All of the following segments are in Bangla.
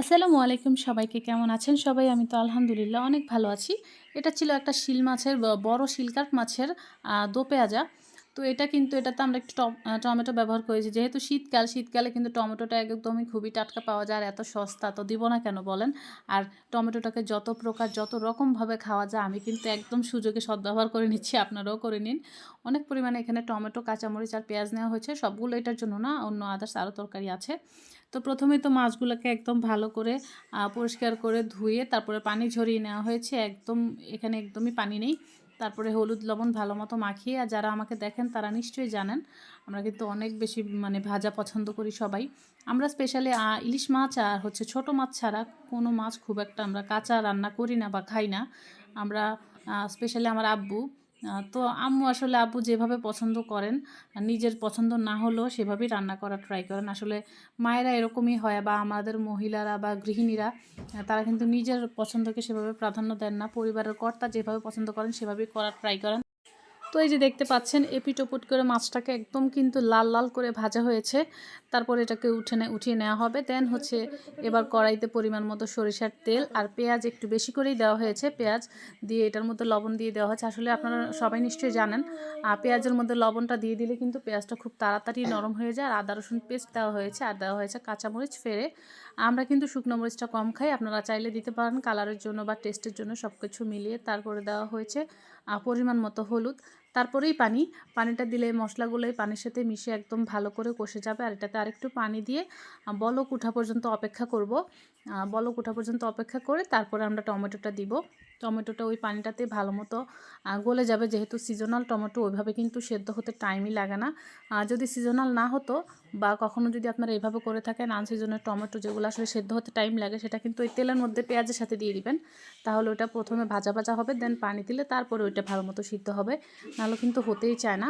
আসসালামু আলাইকুম সবাইকে, কেমন আছেন সবাই? আমি তো আলহামদুলিল্লাহ অনেক ভালো আছি। এটা ছিল একটা শিল মাছের বড় শিলকাট মাছের দো পেঁয়াজা। তো এটা কিন্তু এটাতে আমরা একটু টমেটো ব্যবহার করেছি। যেহেতু শীতকাল, শীতকালে কিন্তু টমেটোটা একদমই খুবই টাটকা পাওয়া যায় আর এত সস্তা, তো দিব না কেন বলেন? আর টমেটোটাকে যত প্রকার, যত রকমভাবে খাওয়া যায়, আমি কিন্তু একদম সুযোগে সদ্ব্যবহার করে নিচ্ছি, আপনারাও করে নিন। অনেক পরিমাণে এখানে টমেটো, কাঁচামরিচ আর পেঁয়াজ নেওয়া হয়েছে। সবগুলো এটার জন্য না, অন্য আদার্স আরও তরকারি আছে। তো প্রথমে তো মাছগুলোকে একদম ভালো করে পরিষ্কার করে ধুয়ে তারপরে পানি ঝরিয়ে নেওয়া হয়েছে। একদম এখানে একদমই পানি নেই। তারপরে হলুদ লবণ ভালো মতো মাখিয়ে, আর যারা আমাকে দেখেন তারা নিশ্চয়ই জানেন, আমরা কিন্তু অনেক বেশি মানে ভাজা পছন্দ করি সবাই। আমরা স্পেশালি ইলিশ মাছ আর হচ্ছে ছোট মাছ ছাড়া কোনো মাছ খুব একটা আমরা কাঁচা রান্না করি না বা খাই না। আমরা স্পেশালি আমার আব্বু তো আম্মু আসলে আপু যেভাবে পছন্দ করেন নিজের পছন্দ না হলেও সেভাবেই রান্না করার ট্রাই করেন। আসলে মায়েরা এরকমই হয় বা আমাদের মহিলারা বা গৃহিণীরা তারা কিন্তু নিজের পছন্দকে সেভাবে প্রাধান্য দেন না। পরিবারের কর্তা যেভাবে পছন্দ করেন সেভাবেই করার ট্রাই করেন। তো এই যে দেখতে পাচ্ছেন, এপিটোপুট করে মাছটাকে একদম কিন্তু লাল লাল করে ভাজা হয়েছে। তারপর এটাকে উঠে উঠিয়ে নেওয়া হবে। দেন হচ্ছে এবার কড়াইতে পরিমাণ মতো সরিষার তেল আর পেঁয়াজ একটু বেশি করেই দেওয়া হয়েছে। পেঁয়াজ দিয়ে এটার মধ্যে লবণ দিয়ে দেওয়া হয়েছে। আসলে আপনারা সবাই নিশ্চয়ই জানেন পেঁয়াজের মধ্যে লবণটা দিয়ে দিলে কিন্তু পেঁয়াজটা খুব তাড়াতাড়ি নরম হয়ে যায় আর আদা রসুন পেস্ট দেওয়া হয়েছে। আর দেওয়া হয়েছে কাঁচামরিচ ফেরে আমরা কিন্তু শুকনো মরিচটা কম খাই। আপনারা চাইলে দিতে পারেন। কালারের জন্য বা টেস্টের জন্য সব কিছু মিলিয়ে তারপরে দেওয়া হয়েছে পরিমাণ মতো হলুদ। তারপরেই পানি, পানিটা দিলে মশলাগুলো এই পানির সাথে মিশে একদম ভালো করে কষে যাবে আর এটাতে আরেকটু পানি দিয়ে বলক উঠা পর্যন্ত অপেক্ষা করব। বলক উঠা পর্যন্ত অপেক্ষা করে তারপরে আমরা টমেটোটা দিব। টমেটোটা ওই পানিটাতে ভালো মতো গলে যাবে। যেহেতু সিজনাল টমেটো ওইভাবে কিন্তু সেদ্ধ হতে টাইমই লাগে না। যদি সিজনাল না হতো বা কখনো যদি আপনারা এইভাবে করে থাকেন আনসিজনের টমেটো যেগুলো আসলে সেদ্ধ হতে টাইম লাগে, সেটা কিন্তু ওই তেলের মধ্যে পেঁয়াজের সাথে দিয়ে দিবেন। তাহলে ওটা প্রথমে ভাজা ভাজা হবে দেন পানি দিলে তারপরে ওইটা ভালো মতো সিদ্ধ হবে। নাহলে কিন্তু হতেই চায় না।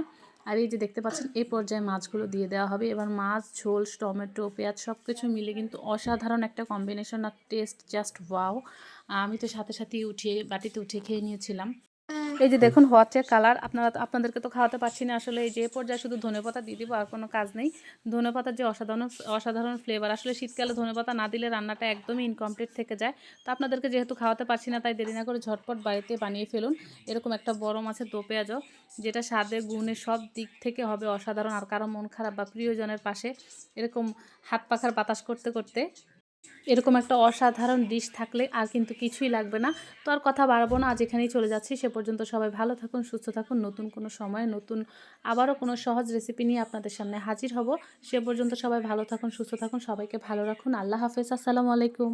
আর এই যে দেখতে পাচ্ছেন, এই পর্যায়ে মাছগুলো দিয়ে দেওয়া হবে। এবার মাছ, ঝোল, টমেটো, পেঁয়াজ সব কিছু মিলে কিন্তু অসাধারণ একটা কম্বিনেশন আর টেস্ট জাস্ট ওয়াও আমি তো সাথে সাথেই উঠিয়ে বাটিতে উঠে খেয়ে নিয়েছিলাম। এই যে দেখুন হোয়াচের কালার। আপনারা আপনাদেরকে তো খাওয়াতে পারছি না আসলে। এই যে পর্যায়ে শুধু ধনেপাতা দিয়ে দিব, আর কোনো কাজ নেই। ধনেপাতার যে অসাধারণ অসাধারণ ফ্লেভার আসলে শীতকালে ধনেপাতা না দিলে রান্নাটা একদমই ইনকমপ্লিট থেকে যায়। তো আপনাদেরকে যেহেতু খাওয়াতে পারছি না, তাই দেরি না করে ঝটপট বাড়িতে বানিয়ে ফেলুন। এরকম একটা বড় মাছের দো পেঁয়াজও, যেটা স্বাদে, গুণে সব দিক থেকে হবে অসাধারণ। আর কারও মন খারাপ বা প্রিয়জনের পাশে এরকম হাত পাখার বাতাস করতে করতে এরকম একটা অসাধারণ ডিশ থাকলে আর কিন্তু কিছুই লাগবে না। তো আর কথা বাড়াবো না, আজ এখানেই চলে যাচ্ছি। সে পর্যন্ত সবাই ভালো থাকুন, সুস্থ থাকুন। নতুন কোনো সময় নতুন আবারও কোনো সহজ রেসিপি নিয়ে আপনাদের সামনে হাজির হব। সে পর্যন্ত সবাই ভালো থাকুন, সুস্থ থাকুন, সবাইকে ভালো রাখুন। আল্লাহ হাফেজ, আসসালামু আলাইকুম।